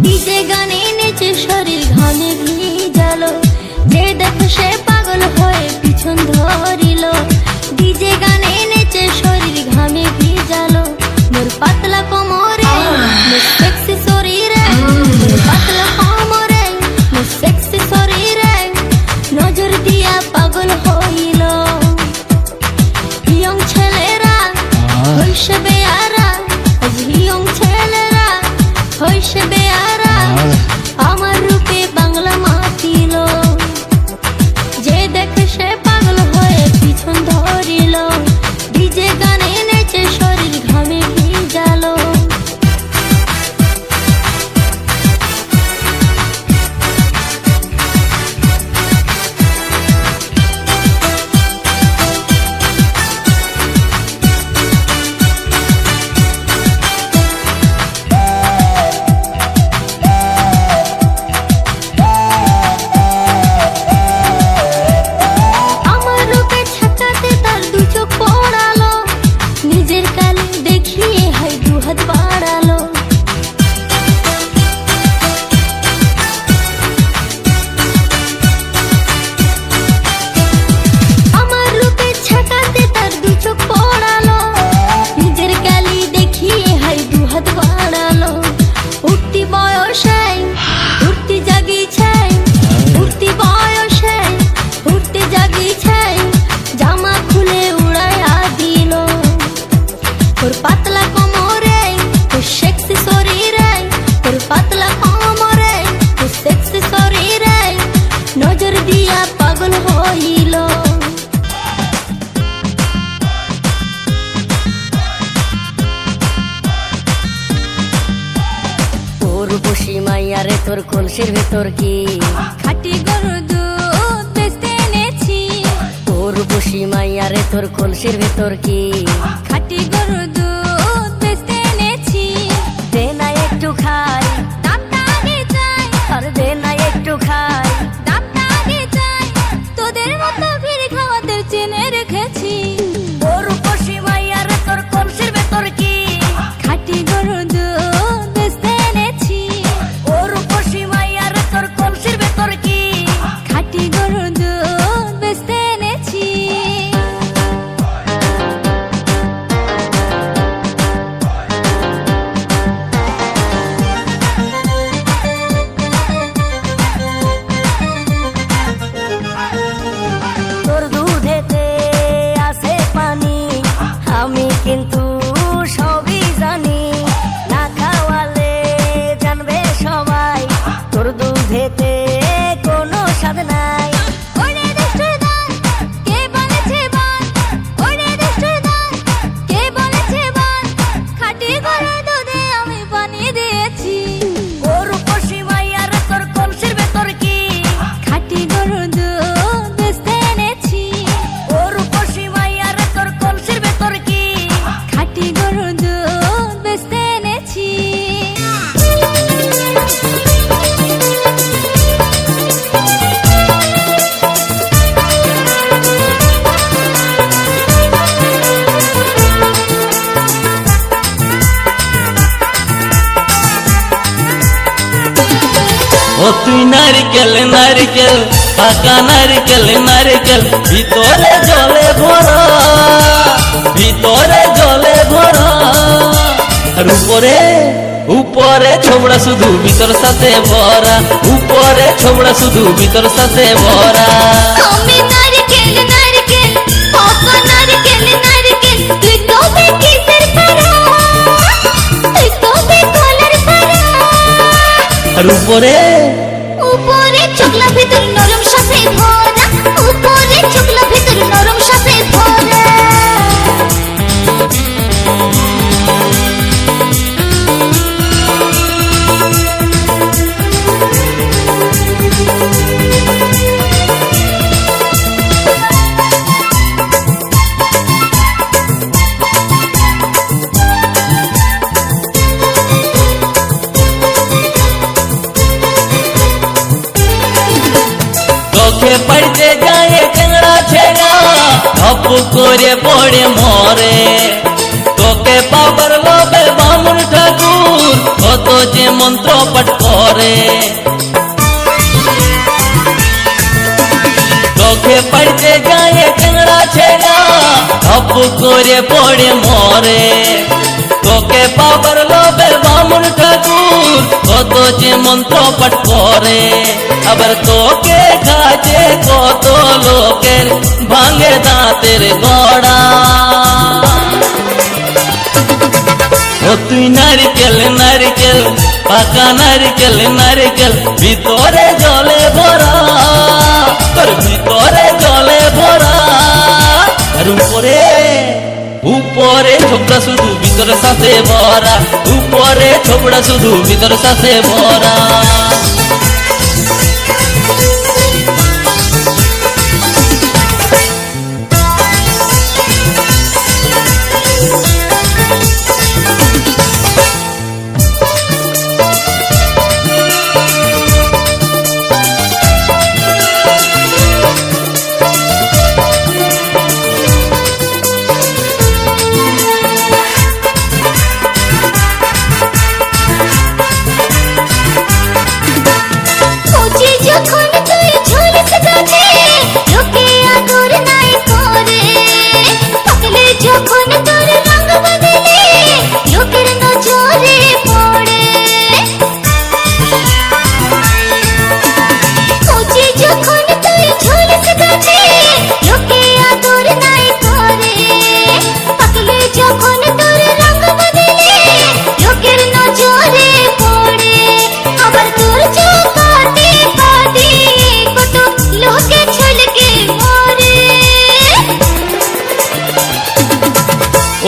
Dice তোর কলসির ভেতর কি? খাটি গরু দুধ বেচতে এনেছি। তোর বসি মাই রে তোর কলসির ভেতর কি? খাটি গরু দুধ বেচতে এনেছি। দে না একটু খাই। আর দে না একটু খাই। ও তুই নারিকেল নারিকেল পাকা নারিকেল নারিকেল ভিতরে জলে ভরা ভিতরে জলে ভরা। আর উপরে উপরে ছোবড়া শুধু ভিতর সাথে ভরা উপরে ছোবড়া শুধু ভিতর সাথে ভরা। আমি নারিকেল চকলা ভিতর নরম সাথে ভর পড়ে পড়ে মরে। তোকে পাবার লোভে বামুন ঠাকুর, কত যে মন্ত্র পাঠ করে। তোকে পড়তে গায়ে কাঁড়া ছেড়া, অপু করে পড়ে মরে। তোকে পাবার কত যে মন্ত্র পাঠ করে, আবার তোকে কাজে কত লোকের ভাঙে দাঁতের গড়া। ও তুই নারকেল নারকেল, পাকা নারকেল নারকেল, ভিতরে জলে ভরা, তোর ভিতরে জলে ভরা। আর উপরে উপরে ছোবড়া শুধু ভিতরে সাথে ভরা। উপরে ছোবড়া শুধু ভিতরে সাথে ভরা।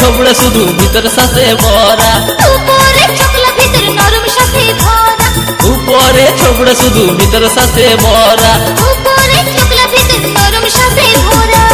ছোবড়া শুধু ভিতর সাথে ভরা। উপরে ছোকলা ভিতর নরম সাথে ভরা। উপরে ছোবড়া শুধু ভিতর সাথে ভরা। উপরে ছোকলা ভিতর নরম সাথে ভরা।